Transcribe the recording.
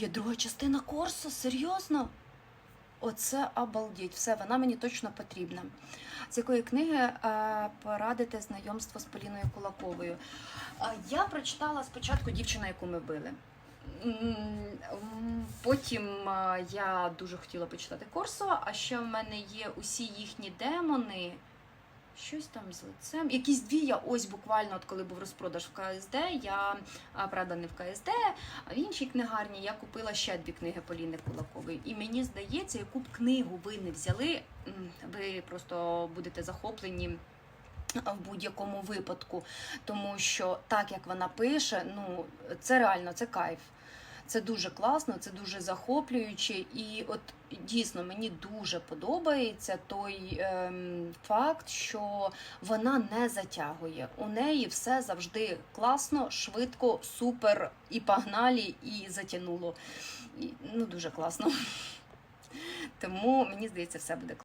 Є друга частина курсу, серйозно? Оце обалдіть. Все, вона мені точно потрібна. З якої книги е, порадите знайомство з Поліною Кулаковою? Е, я прочитала спочатку дівчина, яку ми били. Потім е, я дуже хотіла почитати Корсо, а ще в мене є усі їхні демони. Щось там з лицем. Якісь дві я ось буквально, от коли був розпродаж в КСД, я, правда, не в КСД, а в іншій книгарні я купила ще дві книги Поліни Кулакової. І мені здається, яку б книгу ви не взяли, ви просто будете захоплені. В будь-якому випадку, тому що так як вона пише, ну це реально це кайф. Це дуже класно, це дуже захоплююче, і от дійсно мені дуже подобається той ем, факт, що вона не затягує. У неї все завжди класно, швидко, супер, і погналі, і затягнуло. І, ну дуже класно. Тому мені здається, все буде класно.